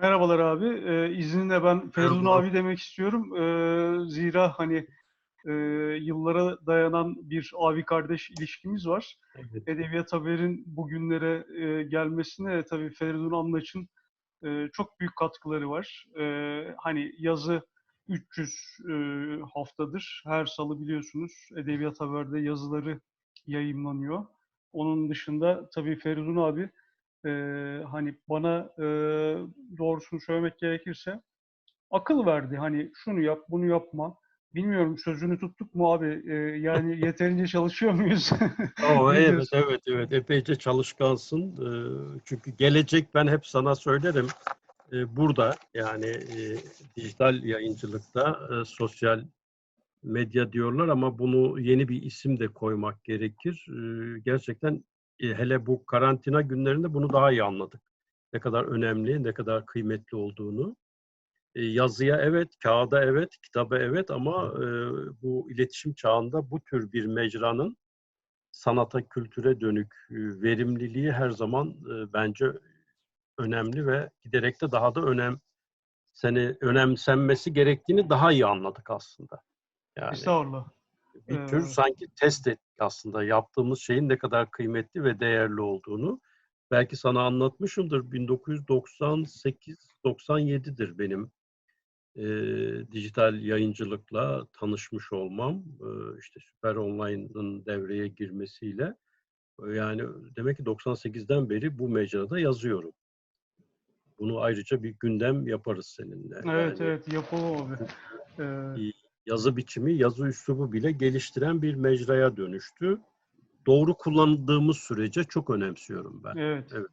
Merhabalar abi. Ee, izninle ben Feridun abi demek istiyorum. Ee, zira hani e, yıllara dayanan bir abi kardeş ilişkimiz var. Evet. Edebiyat Haber'in bugünlere e, gelmesine tabii Feridun Anlaç'ın e, çok büyük katkıları var. E, hani yazı 300 e, haftadır. Her salı biliyorsunuz Edebiyat Haber'de yazıları yayımlanıyor. Onun dışında tabii Feridun abi e, hani bana e, doğrusunu söylemek gerekirse akıl verdi. Hani şunu yap, bunu yapma. Bilmiyorum sözünü tuttuk mu abi? E, yani yeterince çalışıyor muyuz? Ne evet, evet, evet. Epeyce çalışkansın. Ee, Çünkü gelecek ben hep sana söylerim. e, Burada yani e, dijital yayıncılıkta e, sosyal medya diyorlar ama bunu yeni bir isim de koymak gerekir. Ee, Gerçekten e, hele bu karantina günlerinde bunu daha iyi anladık. Ne kadar önemli, ne kadar kıymetli olduğunu. E, Yazıya evet, kağıda evet, kitaba evet ama e, bu iletişim çağında bu tür bir mecranın sanata, kültüre dönük e, verimliliği her zaman e, bence önemli ve giderek de daha da önem seni önemsenmesi gerektiğini daha iyi anladık aslında. Yani Estağfurullah. Bir tür sanki test ettik aslında yaptığımız şeyin ne kadar kıymetli ve değerli olduğunu. Belki sana anlatmışımdır. 1998-97'dir benim e, dijital yayıncılıkla tanışmış olmam. E, işte Süper Online'ın devreye girmesiyle. E, Yani demek ki 98'den beri bu mecrada yazıyorum. Bunu ayrıca bir gündem yaparız seninle. evet Yani evet yapalım abi. Ee, yazı biçimi, yazı üslubu bile geliştiren bir mecraya dönüştü. Doğru kullandığımız sürece çok önemsiyorum ben. evet. Evet.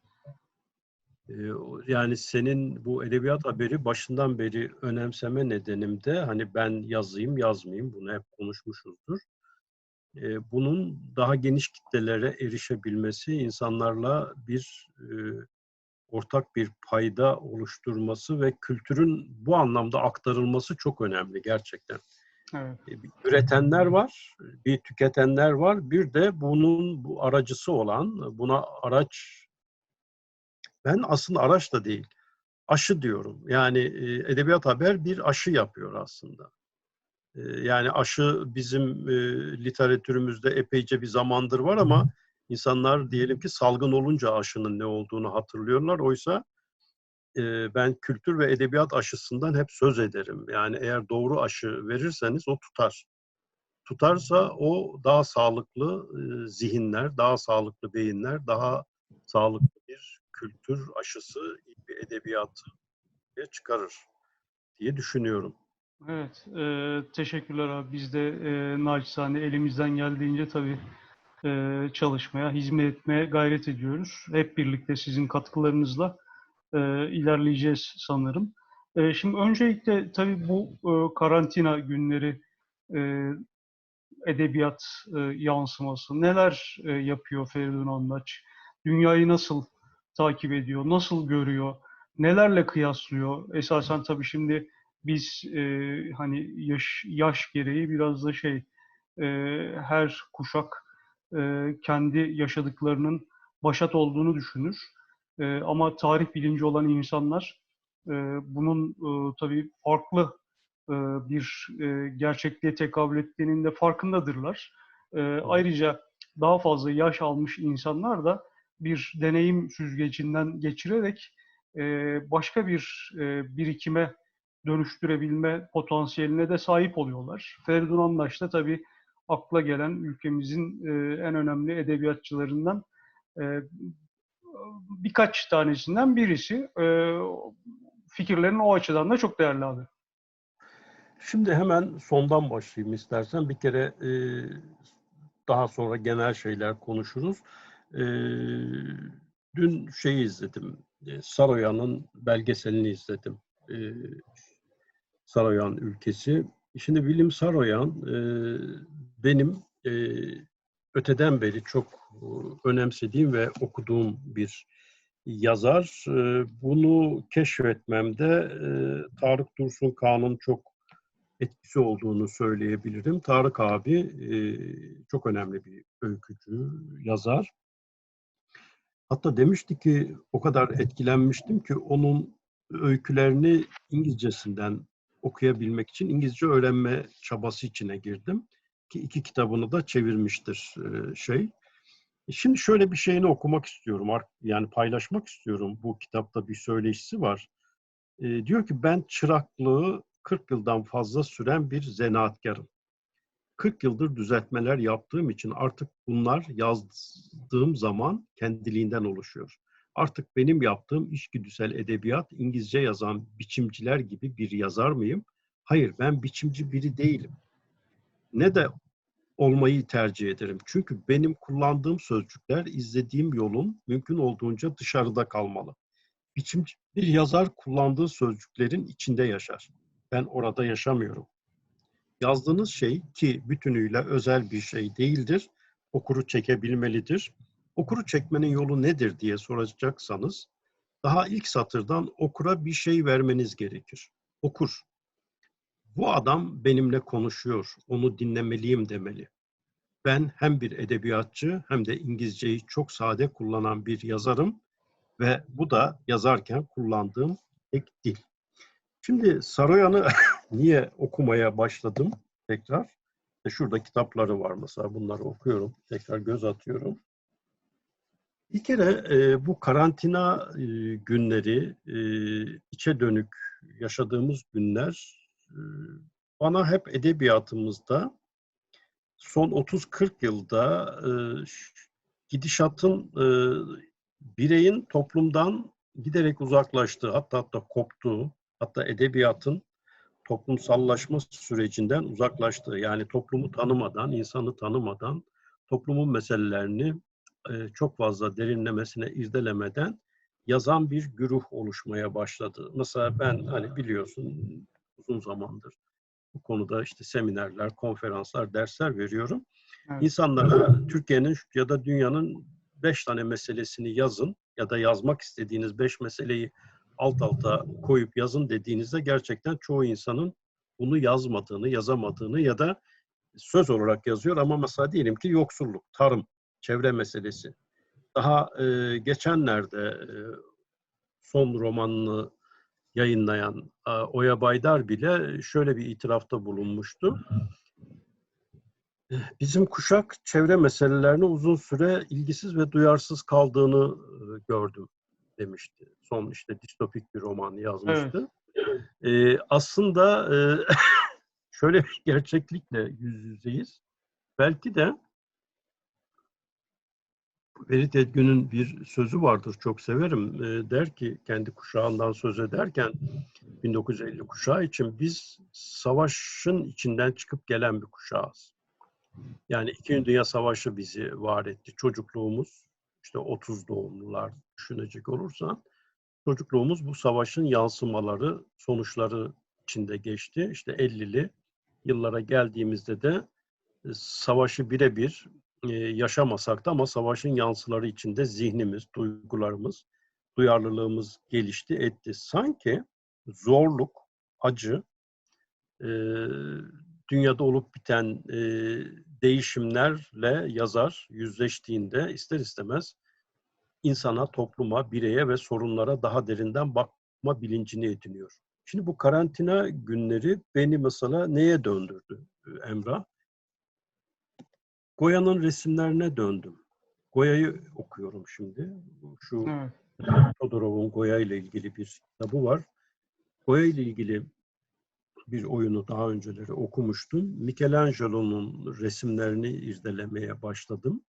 Ee, Yani senin bu edebiyat haberi başından beri önemseme nedenim de hani ben yazayım yazmayayım bunu hep konuşmuşuzdur. Ee, Bunun daha geniş kitlelere erişebilmesi, insanlarla bir e, ortak bir payda oluşturması ve kültürün bu anlamda aktarılması çok önemli gerçekten. Evet. E, Üretenler var, bir tüketenler var, bir de bunun bu aracısı olan, buna araç ben aslında araç da değil, aşı diyorum. Yani e, edebiyat haber bir aşı yapıyor aslında. E, yani aşı bizim literatürümüzde epeyce bir zamandır var ama insanlar diyelim ki salgın olunca aşının ne olduğunu hatırlıyorlar. Oysa e, ben kültür ve edebiyat aşısından hep söz ederim. Yani eğer doğru aşı verirseniz o tutar. Tutarsa o daha sağlıklı e, zihinler, daha sağlıklı beyinler, daha sağlıklı bir kültür aşısı, iyi bir edebiyatı çıkarır diye düşünüyorum. Evet, e, teşekkürler abi. Biz de e, naçizane elimizden geldiğince tabii e, çalışmaya, hizmet etmeye gayret ediyoruz. Hep birlikte sizin katkılarınızla e, ilerleyeceğiz sanırım. E, şimdi öncelikle tabii bu e, karantina günleri e, edebiyat e, yansıması neler e, yapıyor Feridun Anlaç? Dünyayı nasıl takip ediyor, nasıl görüyor, nelerle kıyaslıyor? Esasen tabii şimdi biz e, hani yaş, yaş gereği biraz da şey e, her kuşak e, kendi yaşadıklarının başat olduğunu düşünür. E, ama tarih bilinci olan insanlar e, bunun e, tabii farklı e, bir e, gerçekliğe tekabül ettiğinin de farkındadırlar. E, ayrıca daha fazla yaş almış insanlar da bir deneyim süzgecinden geçirerek e, başka bir e, birikime dönüştürebilme potansiyeline de sahip oluyorlar. Feridun Andaş da tabii akla gelen ülkemizin e, en önemli edebiyatçılarından e, birkaç tanesinden birisi. E, fikirlerin o açıdan da çok değerli abi. Şimdi hemen sondan başlayayım istersen. Bir kere e, daha sonra genel şeyler konuşuruz. E, dün şeyi izledim. E, Saroyan'ın belgeselini izledim. E, Saroyan ülkesi. Şimdi William Saroyan e, benim e, öteden beri çok e, önemsediğim ve okuduğum bir yazar. E, bunu keşfetmemde e, Tarık Dursun Kağan'ın çok etkisi olduğunu söyleyebilirim. Tarık abi çok önemli bir öykücü, yazar. Hatta demişti ki o kadar etkilenmiştim ki onun öykülerini İngilizcesinden okuyabilmek için İngilizce öğrenme çabası içine girdim. Ki iki kitabını da çevirmiştir şey. Şimdi şöyle bir şeyini okumak istiyorum, yani paylaşmak istiyorum. Bu kitapta bir söyleşisi var. Diyor ki ben çıraklığı 40 yıldan fazla süren bir zanaatkarım. 40 yıldır düzeltmeler yaptığım için artık bunlar yazdığım zaman kendiliğinden oluşuyor. Artık benim yaptığım içgüdüsel edebiyat İngilizce yazan biçimciler gibi bir yazar mıyım? Hayır, ben biçimci biri değilim. Ne de olmayı tercih ederim. Çünkü benim kullandığım sözcükler izlediğim yolun mümkün olduğunca dışarıda kalmalı. Biçimci bir yazar kullandığı sözcüklerin içinde yaşar. Ben orada yaşamıyorum. Yazdığınız şey ki bütünüyle özel bir şey değildir, okuru çekebilmelidir. Okuru çekmenin yolu nedir diye soracaksanız, daha ilk satırdan okura bir şey vermeniz gerekir. Okur. Bu adam benimle konuşuyor, onu dinlemeliyim demeli. Ben hem bir edebiyatçı hem de İngilizceyi çok sade kullanan bir yazarım ve bu da yazarken kullandığım tek dil. Şimdi Saroyan'ı niye okumaya başladım tekrar? İşte şurada kitapları var mesela bunları okuyorum, tekrar göz atıyorum. Bir kere e, bu karantina e, günleri, e, içe dönük yaşadığımız günler bana hep edebiyatımızda son 30-40 yılda e, gidişatın e, bireyin toplumdan giderek uzaklaştığı, hatta hatta koptuğu, hatta edebiyatın toplumsallaşma sürecinden uzaklaştığı, yani toplumu tanımadan, insanı tanımadan, toplumun meselelerini e, çok fazla derinlemesine irdelemeden yazan bir güruh oluşmaya başladı. Mesela ben hani biliyorsun uzun zamandır bu konuda işte seminerler, konferanslar, dersler veriyorum. Evet. İnsanlara Türkiye'nin ya da dünyanın beş tane meselesini yazın ya da yazmak istediğiniz beş meseleyi alt alta koyup yazın dediğinizde gerçekten çoğu insanın bunu yazmadığını, yazamadığını ya da söz olarak yazıyor ama mesela diyelim ki yoksulluk, tarım, çevre meselesi. Daha e, geçenlerde e, son romanını yayınlayan Oya Baydar bile şöyle bir itirafta bulunmuştu. Bizim kuşak çevre meselelerine uzun süre ilgisiz ve duyarsız kaldığını gördüm demişti. Son işte distopik bir roman yazmıştı. E, aslında e, şöyle bir gerçeklikle yüz yüzeyiz. Belki de Ferit Edgün'ün bir sözü vardır, çok severim. E, der ki, kendi kuşağından söz ederken, 1950 kuşağı için biz savaşın içinden çıkıp gelen bir kuşağız. Yani İkinci Dünya Savaşı bizi var etti. Çocukluğumuz, işte 30 doğumlular düşünecek olursan, çocukluğumuz bu savaşın yansımaları, sonuçları içinde geçti. İşte 50'li yıllara geldiğimizde de e, savaşı birebir e, yaşamasak da ama savaşın yansıları içinde zihnimiz, duygularımız, duyarlılığımız gelişti, etti. Sanki zorluk, acı, e, dünyada olup biten e, değişimlerle yazar yüzleştiğinde ister istemez insana, topluma, bireye ve sorunlara daha derinden bakma bilincini ediniyor. Şimdi bu karantina günleri beni mesela neye döndürdü Emrah? Goya'nın resimlerine döndüm. Goya'yı okuyorum şimdi. Şu Evet. Todorov'un Goya ile ilgili bir kitabı var. Goya ile ilgili bir oyunu daha önceleri okumuştum. Michelangelo'nun resimlerini irdelemeye başladım.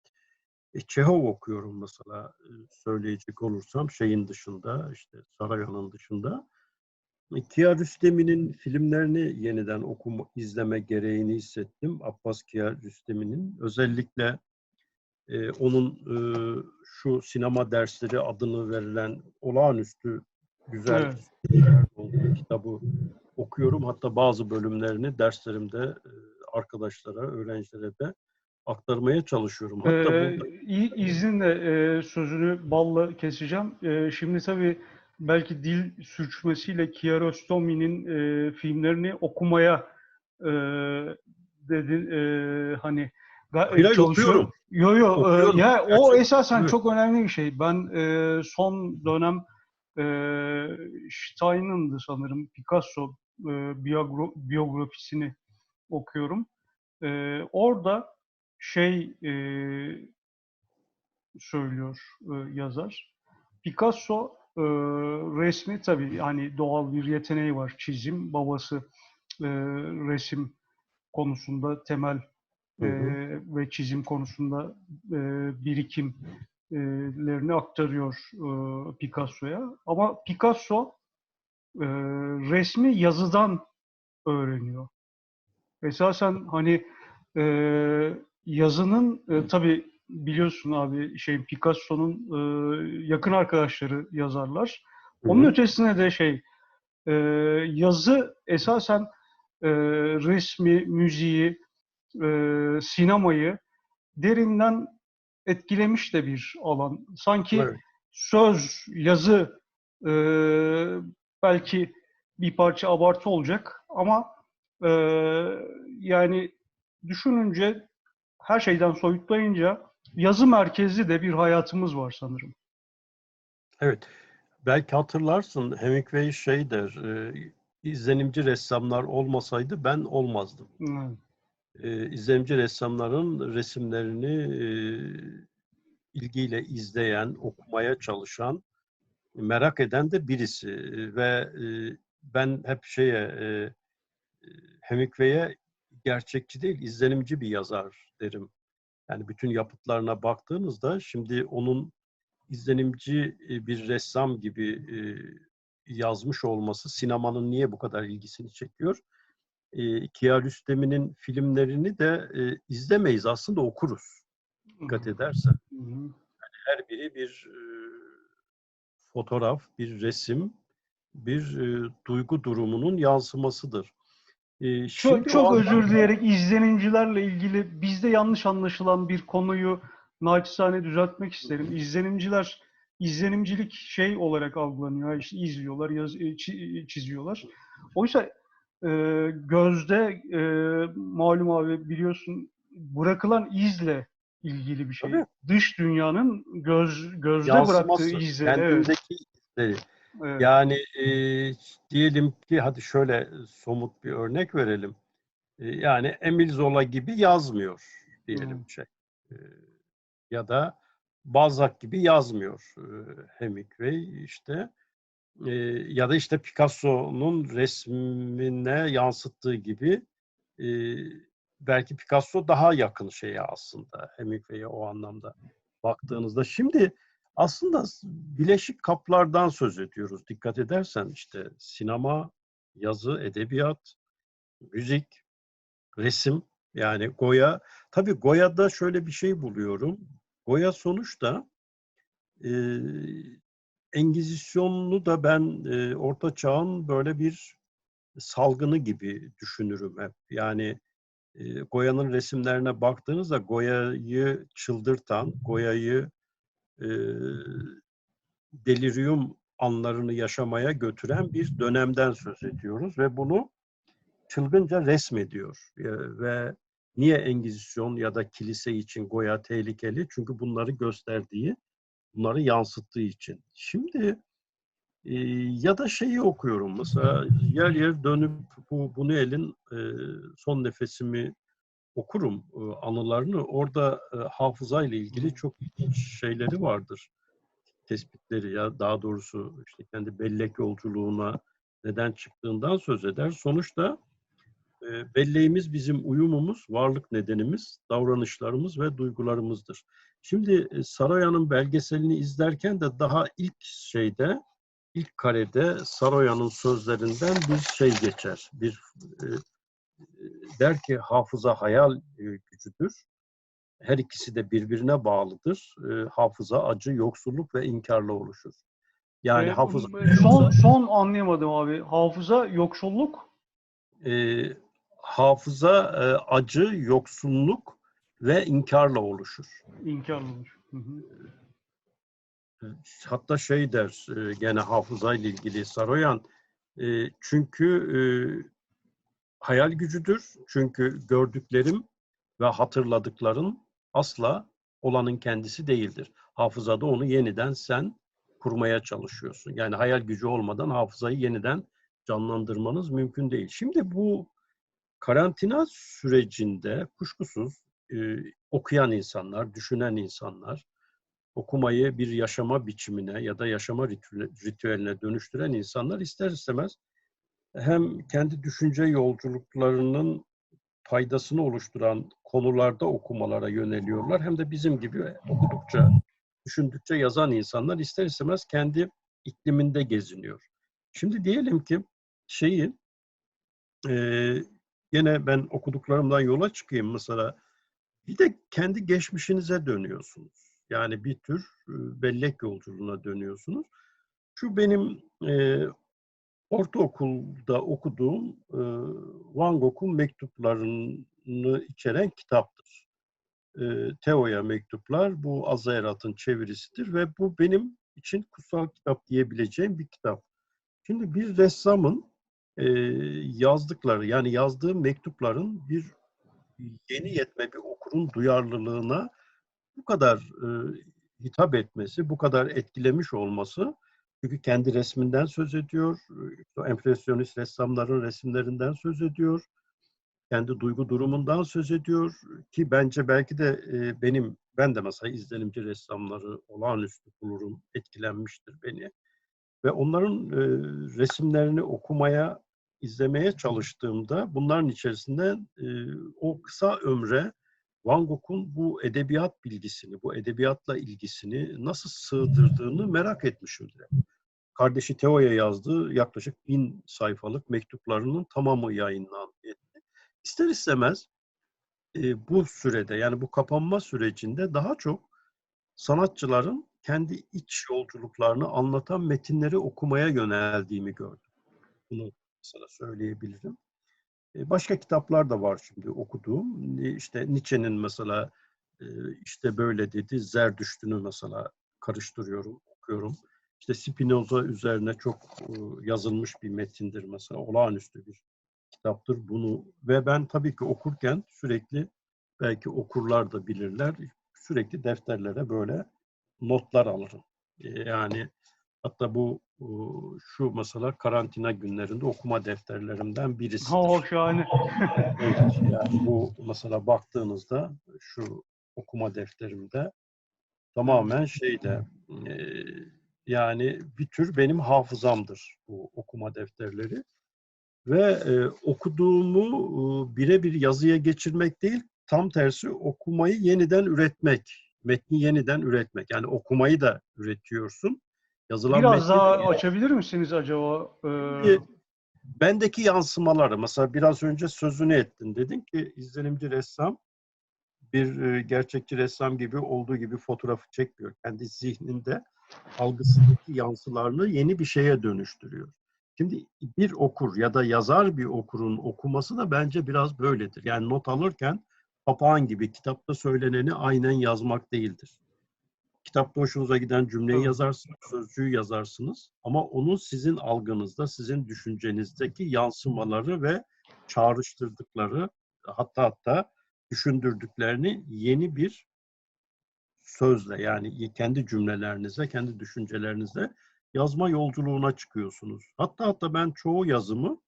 E, Çehov okuyorum mesela e, söyleyecek olursam şeyin dışında işte Sarayan'ın dışında. E, Kiarostami'nin filmlerini yeniden okuma, izleme gereğini hissettim. Abbas Kiarostami'nin özellikle e, onun e, şu sinema dersleri adını verilen olağanüstü güzel Evet. olduğu kitabı okuyorum. Hatta bazı bölümlerini derslerimde e, arkadaşlara, öğrencilere de aktarmaya çalışıyorum. Hatta Ee, burada izninle e, sözünü balla keseceğim. E, şimdi tabii belki dil sürçmesiyle Kiarostami'nin e, filmlerini okumaya e, dedin e, hani çalışıyorum. okuyorum. Yo yo e, Okuyorum. ya o Gerçekten, esasen evet. çok önemli bir şey. Ben e, son dönem e, Stein'ındı sanırım Picasso e, biyogra- biyografisini okuyorum. E, orada şey e, söylüyor e, yazar. Picasso e, resmi tabii hani doğal bir yeteneği var. Çizim, babası e, resim konusunda temel Hı e, ve çizim konusunda e, birikimlerini aktarıyor e, Picasso'ya. Ama Picasso e, resmi yazıdan öğreniyor. Esasen hani e, yazının e, tabii biliyorsun abi şey Picasso'nun e, yakın arkadaşları yazarlar. Onun hı. ötesine de şey e, yazı esasen e, resmi, müziği, e, sinemayı derinden etkilemiş de bir alan. Sanki Evet. söz, yazı e, belki bir parça abartı olacak ama e, yani düşününce her şeyden soyutlayınca yazı merkezli de bir hayatımız var sanırım. Evet. Belki hatırlarsın Hemingway şey der, e, izlenimci ressamlar olmasaydı ben olmazdım. Evet. E, izlenimci ressamların resimlerini e, ilgiyle izleyen, okumaya çalışan, merak eden de birisi. E, Ve e, ben hep şeye, e, e, Hemingway'e gerçekçi değil, izlenimci bir yazar derim. Yani bütün yapıtlarına baktığınızda şimdi onun izlenimci e, bir ressam gibi e, yazmış olması sinemanın niye bu kadar ilgisini çekiyor? E, Kiarostami'nin filmlerini de izlemeyiz aslında okuruz dikkat edersen. Hı. Her biri bir fotoğraf, bir resim, bir duygu durumunun yansımasıdır. E, şimdi Çok, özür anlamda- dileyerek izlenimcilerle ilgili bizde yanlış anlaşılan bir konuyu naçizane düzeltmek isterim. İzlenimciler, izlenimcilik şey olarak algılanıyor. İşte izliyorlar, yaz, e, çi- çiziyorlar. Oysa e, gözde e, malum abi biliyorsun bırakılan izle ilgili bir şey. Tabii. Dış dünyanın göz gözde yansıması, bıraktığı izle. Evet, kendindeki izleri. Evet. Yani e, diyelim ki hadi şöyle somut bir örnek verelim. E, yani Emil Zola gibi yazmıyor diyelim Hı. şey. E, ya da Balzac gibi yazmıyor e, Hemingway işte. E, ya da işte Picasso'nun resmine yansıttığı gibi e, belki Picasso daha yakın şeye aslında Hemingway'e o anlamda baktığınızda. Şimdi aslında bileşik kaplardan söz ediyoruz. Dikkat edersen işte sinema, yazı, edebiyat, müzik, resim yani Goya. Tabii Goya'da şöyle bir şey buluyorum. Goya sonuçta e, Engizisyonunu da ben e, Orta Çağ'ın böyle bir salgını gibi düşünürüm hep. Yani e, Goya'nın resimlerine baktığınızda Goya'yı çıldırtan, Goya'yı e, delirium anlarını yaşamaya götüren bir dönemden söz ediyoruz ve bunu çılgınca resmediyor. E, ve niye Engizisyon ya da kilise için Goya tehlikeli? Çünkü bunları gösterdiği, bunları yansıttığı için. Şimdi ya da şeyi okuyorum mesela yer yer dönüp bu Buñuel'in e, son nefesimi okurum e, anılarını. Orada e, hafıza ile ilgili çok ilginç şeyleri vardır. Tespitleri ya daha doğrusu işte kendi bellek yolculuğuna neden çıktığından söz eder. Sonuçta e, belleğimiz bizim uyumumuz, varlık nedenimiz, davranışlarımız ve duygularımızdır. Şimdi e, Saroyan'ın belgeselini izlerken de daha ilk şeyde, ilk karede Saroyan'ın sözlerinden bir şey geçer. Bir e, der ki hafıza hayal e, gücüdür. Her ikisi de birbirine bağlıdır. E, hafıza acı, yoksulluk ve inkarla oluşur. Yani E, hafıza son, son anlayamadım abi. Hafıza, yoksulluk, e, hafıza e, acı, yoksulluk ve inkarla oluşur. inkarlı olmuş. Hı hı. Hatta şey der e, gene hafızayla ilgili Saroyan e, çünkü e, hayal gücüdür. Çünkü gördüklerim ve hatırladıkların asla olanın kendisi değildir. Hafızada onu yeniden sen kurmaya çalışıyorsun. Yani hayal gücü olmadan hafızayı yeniden canlandırmanız mümkün değil. Şimdi bu karantina sürecinde kuşkusuz e, okuyan insanlar, düşünen insanlar, okumayı bir yaşama biçimine ya da yaşama ritüe- ritüeline dönüştüren insanlar ister istemez hem kendi düşünce yolculuklarının faydasını oluşturan konularda okumalara yöneliyorlar hem de bizim gibi okudukça, düşündükçe yazan insanlar ister istemez kendi ikliminde geziniyor. Şimdi diyelim ki şeyi eee yine ben okuduklarımdan yola çıkayım mesela bir de kendi geçmişinize dönüyorsunuz. Yani bir tür e, bellek yolculuğuna dönüyorsunuz. Şu benim e, ortaokulda okuduğum e, Van Gogh'un mektuplarını içeren kitaptır. E, Teo'ya mektuplar bu Azaerat'ın çevirisidir ve bu benim için kutsal kitap diyebileceğim bir kitap. Şimdi bir ressamın e, yazdıkları yani yazdığı mektupların bir yeni yetme bir okurun duyarlılığına bu kadar e, hitap etmesi, bu kadar etkilemiş olması çünkü kendi resminden söz ediyor, işte empresyonist ressamların resimlerinden söz ediyor, kendi duygu durumundan söz ediyor ki bence belki de e, benim, ben de mesela izlenimci ressamları olağanüstü bulurum, etkilenmiştir beni. Ve onların e, resimlerini okumaya, izlemeye çalıştığımda bunların içerisinde e, o kısa ömre Van Gogh'un bu edebiyat bilgisini, bu edebiyatla ilgisini nasıl sığdırdığını merak etmişimdir. Kardeşi Teo'ya yazdığı yaklaşık bin sayfalık mektuplarının tamamı yayınlandı. İster istemez e, bu sürede yani bu kapanma sürecinde daha çok sanatçıların kendi iç yolculuklarını anlatan metinleri okumaya yöneldiğimi gördüm. Bunu mesela söyleyebilirim. E, başka kitaplar da var şimdi okuduğum. E, İşte Nietzsche'nin mesela e, işte böyle dedi, Zerdüşt'ünü mesela karıştırıyorum, okuyorum. İşte Spinoza üzerine çok e, yazılmış bir metindir mesela, olağanüstü bir kitaptır bunu. Ve ben tabii ki okurken sürekli, belki okurlar da bilirler, sürekli defterlere böyle notlar alırım. E, Yani hatta bu e, şu mesela karantina günlerinde okuma defterlerimden birisidir. Ha, şahane. Evet, yani bu mesela baktığınızda şu okuma defterimde tamamen şeyde e, yani bir tür benim hafızamdır bu okuma defterleri ve e, okuduğumu e, birebir yazıya geçirmek değil tam tersi okumayı yeniden üretmek metni yeniden üretmek yani okumayı da üretiyorsun yazılan Biraz daha yani- açabilir misiniz acaba? Ee, bendeki yansımaları mesela biraz önce sözünü ettin. Dedin ki izlenimci ressam bir e, gerçekçi ressam gibi olduğu gibi fotoğrafı çekmiyor. Kendi zihninde algısındaki yansılarını yeni bir şeye dönüştürüyor. Şimdi bir okur ya da yazar bir okurun okuması da bence biraz böyledir. Yani not alırken papağan gibi kitapta söyleneni aynen yazmak değildir. Kitapta hoşunuza giden cümleyi yazarsınız, sözcüğü yazarsınız ama onun sizin algınızda, sizin düşüncenizdeki yansımaları ve çağrıştırdıkları hatta hatta düşündürdüklerini yeni bir sözle yani kendi cümlelerinize, kendi düşüncelerinizle yazma yolculuğuna çıkıyorsunuz. Hatta hatta ben çoğu yazımı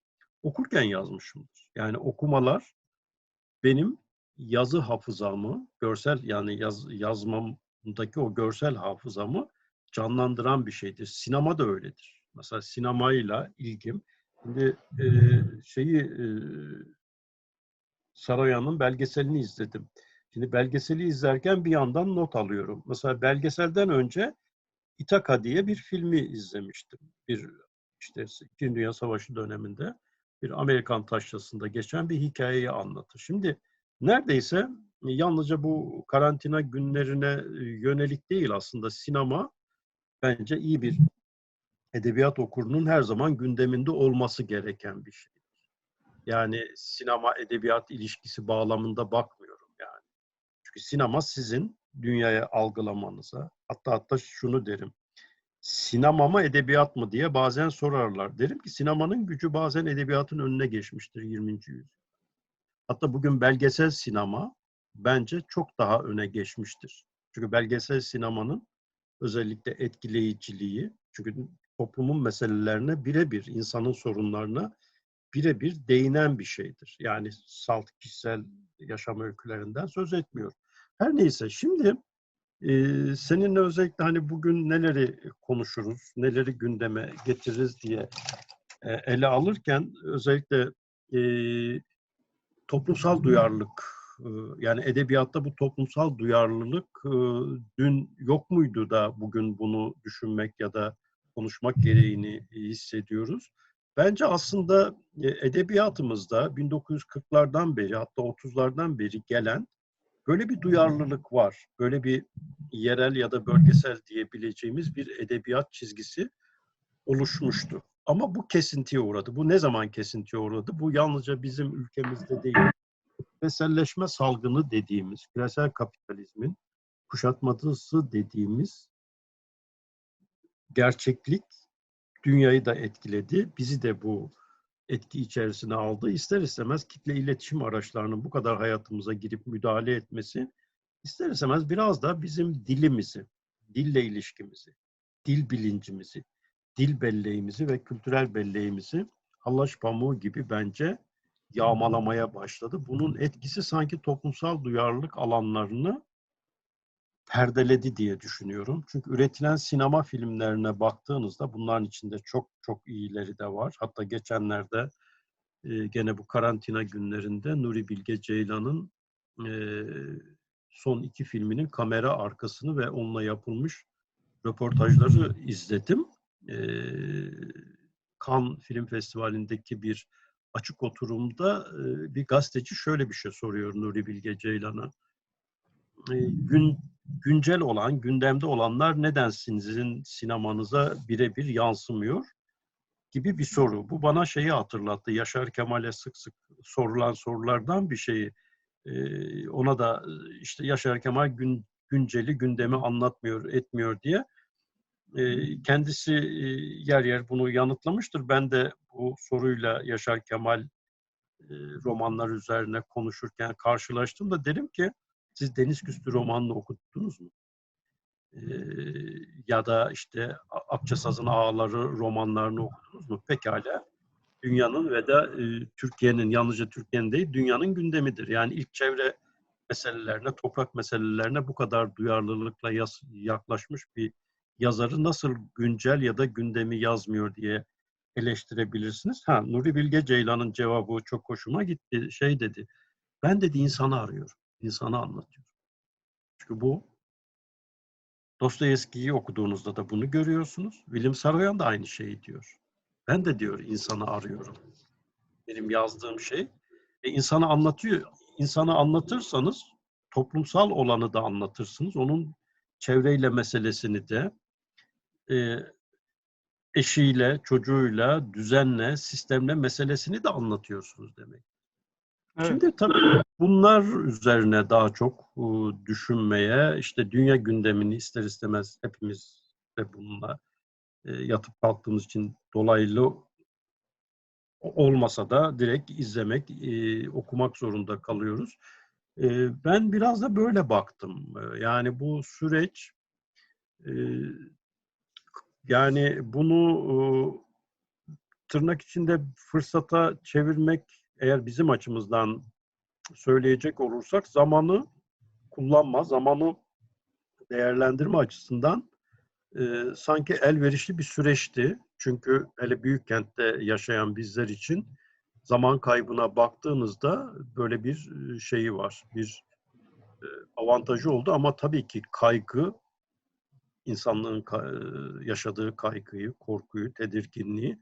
okurken yazmışımdır. Yani okumalar benim yazı hafızamı, görsel yani yaz, yazmamdaki o görsel hafızamı canlandıran bir şeydir. Sinema da öyledir. Mesela sinemayla ilgim. Şimdi e, şeyi e, Saroyan'ın belgeselini izledim. Şimdi belgeseli izlerken bir yandan not alıyorum. Mesela belgeselden önce İtaka diye bir filmi izlemiştim. Bir işte İkinci Dünya Savaşı döneminde bir Amerikan taşrasında geçen bir hikayeyi anlatır. Şimdi neredeyse yalnızca bu karantina günlerine e, yönelik değil aslında sinema bence iyi bir edebiyat okurunun her zaman gündeminde olması gereken bir şey. Yani sinema edebiyat ilişkisi bağlamında bakmıyorum yani. Çünkü sinema sizin dünyaya algılamanıza hatta hatta şunu derim. Sinema mı edebiyat mı diye bazen sorarlar. Derim ki sinemanın gücü bazen edebiyatın önüne geçmiştir 20. yüzyıl. Hatta bugün belgesel sinema bence çok daha öne geçmiştir. Çünkü belgesel sinemanın özellikle etkileyiciliği. Çünkü toplumun meselelerine birebir, insanın sorunlarına birebir değinen bir şeydir. Yani salt kişisel yaşam öykülerinden söz etmiyor. Her neyse şimdi e, seninle özellikle hani bugün neleri konuşuruz, neleri gündeme getiririz diye e, ele alırken özellikle e, toplumsal duyarlılık e, yani edebiyatta bu toplumsal duyarlılık e, dün yok muydu da bugün bunu düşünmek ya da konuşmak gereğini hissediyoruz. Bence aslında e, edebiyatımızda 1940'lardan beri hatta 30'lardan beri gelen böyle bir duyarlılık var. Böyle bir yerel ya da bölgesel diyebileceğimiz bir edebiyat çizgisi oluşmuştu. Ama bu kesintiye uğradı. Bu ne zaman kesintiye uğradı? Bu yalnızca bizim ülkemizde değil. Küreselleşme salgını dediğimiz, küresel kapitalizmin kuşatması dediğimiz gerçeklik dünyayı da etkiledi. Bizi de bu etki içerisine aldı. İster istemez kitle iletişim araçlarının bu kadar hayatımıza girip müdahale etmesi ister istemez biraz da bizim dilimizi, dille ilişkimizi, dil bilincimizi, dil belleğimizi ve kültürel belleğimizi hallaç pamuğu gibi bence yağmalamaya başladı. Bunun etkisi sanki toplumsal duyarlılık alanlarını perdeledi diye düşünüyorum. Çünkü üretilen sinema filmlerine baktığınızda bunların içinde çok çok iyileri de var. Hatta geçenlerde e, gene bu karantina günlerinde Nuri Bilge Ceylan'ın e, son iki filminin kamera arkasını ve onunla yapılmış röportajları izledim. E, Cannes Film Festivali'ndeki bir açık oturumda e, bir gazeteci şöyle bir şey soruyor Nuri Bilge Ceylan'a. E, gün güncel olan, gündemde olanlar neden sizin sinemanıza birebir yansımıyor gibi bir soru. Bu bana şeyi hatırlattı. Yaşar Kemal'e sık sık sorulan sorulardan bir şeyi. Ee, ona da işte Yaşar Kemal gün, günceli, gündemi anlatmıyor, etmiyor diye. Ee, kendisi e, yer yer bunu yanıtlamıştır. Ben de bu soruyla Yaşar Kemal e, romanlar üzerine konuşurken karşılaştım da derim ki siz Deniz Küstü romanını okudunuz mu? Ee, ya da işte Akçasaz'ın Ağları romanlarını okudunuz mu? Pekala. Dünyanın ve de e, Türkiye'nin, yalnızca Türkiye'nin değil, dünyanın gündemidir. Yani ilk çevre meselelerine, toprak meselelerine bu kadar duyarlılıkla yaz, yaklaşmış bir yazarı nasıl güncel ya da gündemi yazmıyor diye eleştirebilirsiniz. Ha, Nuri Bilge Ceylan'ın cevabı çok hoşuma gitti. Şey dedi, ben dedi insanı arıyorum insana anlatıyor. Çünkü bu Dostoyevski'yi okuduğunuzda da bunu görüyorsunuz. William Saroyan da aynı şeyi diyor. Ben de diyor insanı arıyorum. Benim yazdığım şey. E, insanı anlatıyor. İnsanı anlatırsanız toplumsal olanı da anlatırsınız. Onun çevreyle meselesini de e, eşiyle, çocuğuyla, düzenle, sistemle meselesini de anlatıyorsunuz demek. Evet. Şimdi tabii bunlar üzerine daha çok düşünmeye, işte dünya gündemini ister istemez hepimiz de bununla yatıp kalktığımız için dolaylı olmasa da direkt izlemek, okumak zorunda kalıyoruz. Ben biraz da böyle baktım. Yani bu süreç yani bunu tırnak içinde fırsata çevirmek eğer bizim açımızdan söyleyecek olursak zamanı kullanma, zamanı değerlendirme açısından e, sanki elverişli bir süreçti. Çünkü hele büyük kentte yaşayan bizler için zaman kaybına baktığınızda böyle bir şeyi var, bir e, avantajı oldu ama tabii ki kaygı, insanlığın yaşadığı kaygıyı, korkuyu, tedirginliği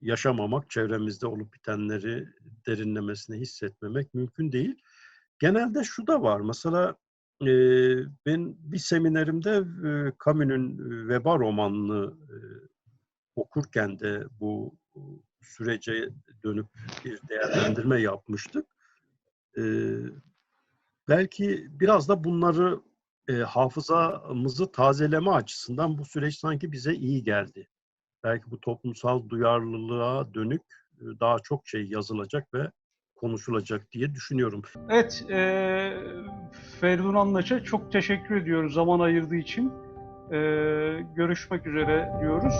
yaşamamak, çevremizde olup bitenleri derinlemesine hissetmemek mümkün değil. Genelde şu da var. Mesela e, ben bir seminerimde e, Camus'un Veba romanını e, okurken de bu sürece dönüp bir değerlendirme yapmıştık. E, belki biraz da bunları e, hafızamızı tazeleme açısından bu süreç sanki bize iyi geldi belki bu toplumsal duyarlılığa dönük daha çok şey yazılacak ve konuşulacak diye düşünüyorum. Evet, e, Feridun Anlaç'a çok teşekkür ediyoruz zaman ayırdığı için. e, görüşmek üzere diyoruz.